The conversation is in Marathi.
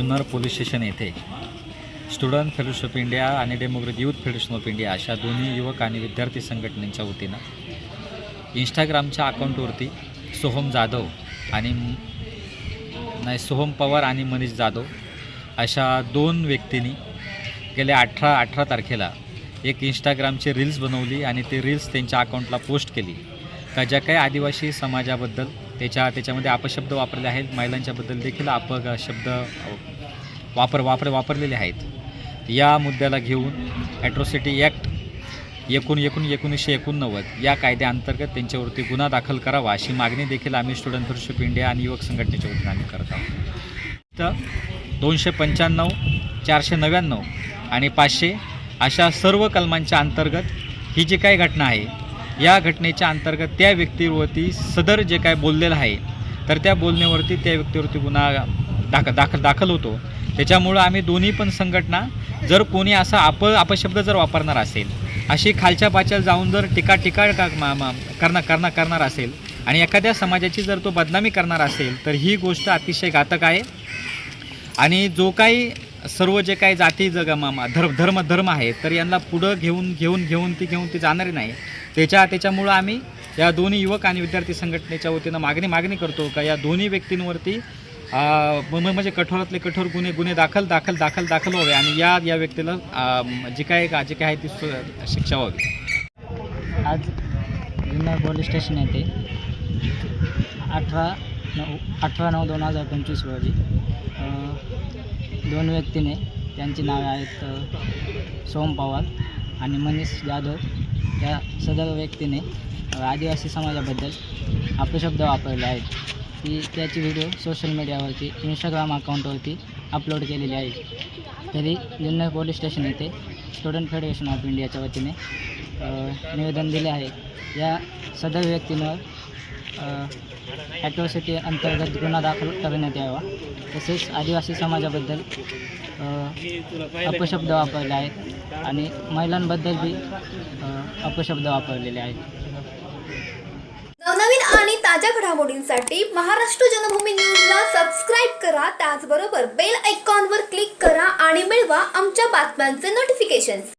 जुन्नर पोलीस स्टेशन येथे स्टुडंट फेडरेशन ऑफ इंडिया आणि democrat youth federation of India अशा दोन्ही युवक आणि विद्यार्थी संघटनेच्या वतीनं इंस्टाग्रामच्या अकाउंटवरती सोहम जाधव आणि नाही सोहम पवार आणि मनीष जाधव अशा दोन व्यक्तींनी गेल्या अठरा अठरा तारखेला एक इंस्टाग्रामची रील्स बनवली आणि ते रील्स त्यांच्या अकाउंटला पोस्ट केली. का ज्या काही आदिवासी समाजाबद्दल त्याच्या त्याच्यामध्ये अपशब्द वापरले आहेत. महिलांच्याबद्दल देखील अप शब्द वापर वापर वापरलेले आहेत. या मुद्द्याला घेऊन ॲट्रॉसिटी ॲक्ट एकूण एकूण एकोणीसशे एकोणनव्वद या कायद्याअंतर्गत त्यांच्यावरती गुन्हा दाखल करावा अशी मागणी देखील आम्ही स्टुडंट फेडरेशन इंडिया आणि युवक संघटनेच्या वतीने आम्ही करत आहोत. तर दोनशे पंच्याण्णव चारशे नव्याण्णव आणि पाचशे अशा सर्व कलमांच्या अंतर्गत ही जी काही घटना आहे या घटनेच्या अंतर्गत त्या व्यक्तीवरती सदर जे काय बोललेलं आहे तर त्या बोलण्यावरती त्या व्यक्तीवरती गुन्हा दाख दाखल दाखल होतो. त्याच्यामुळं आम्ही दोन्ही पण संघटना जर कोणी असा अप अपशब्द जर वापरणार असेल अशी खालच्या पाच्याला जाऊन जर टीका टीका का मा- मा- करणार करणार करणार असेल आणि एखाद्या समाजाची जर तो बदनामी करणार असेल तर ही गोष्ट अतिशय घातक आहे. आणि जो काही सर्व जे काही जाती जगामामा धर्म धर्म धर्म आहे तर यांना पुढं घेऊन घेऊन घेऊन ती घेऊन ती जाणारी नाही. त्याच्या त्याच्यामुळं आम्ही या दोन्ही युवक आणि विद्यार्थी संघटनेच्या वतीनं मागणी मागणी करतो का या दोन्ही व्यक्तींवरती म्हणजे कठोरातले कठोर गुन्हे गुन्हे दाखल दाखल दाखल दाखल व्हावे आणि या या व्यक्तीला जी काय जी काय आहे ती शिक्षा व्हावी. आज जुन्नर पोलीस स्टेशन येथे अठरा नऊ अठरा नऊ दोन हजार पंचवीस रोजी दोन व्यक्तीने त्यांची नावे आहेत सोम पवार आणि मनीष जाधव. या सदर व्यक्तीने आदिवासी समाजाबद्दल अपशब्द वापरले आहेत. ती त्याची व्हिडिओ सोशल मीडियावरती इंस्टाग्राम अकाउंटवरती अपलोड केलेली आहे. तरी जुन्नर पोलीस स्टेशन येथे स्टुडंट फेडरेशन ऑफ इंडियाच्या वतीने निवेदन दिले आहे. या सदर व्यक्तींवर ॲट्रॉसिटी अंतर्गत गुन्हा दाखल करण्यात यावा तसेच आदिवासी समाजाबद्दल अपशब्द वापरले आहेत आणि महिलांबद्दल बी अपशब्द वापरलेले आहेत नवनवीन आणि ताज्या घडामोडींसाठी महाराष्ट्र जनभूमी न्यूजला सबस्क्राईब करा त्याचबरोबर बेल आयकॉनवर क्लिक करा आणि मिळवा आमच्या बातम्यांचे नोटिफिकेशन्स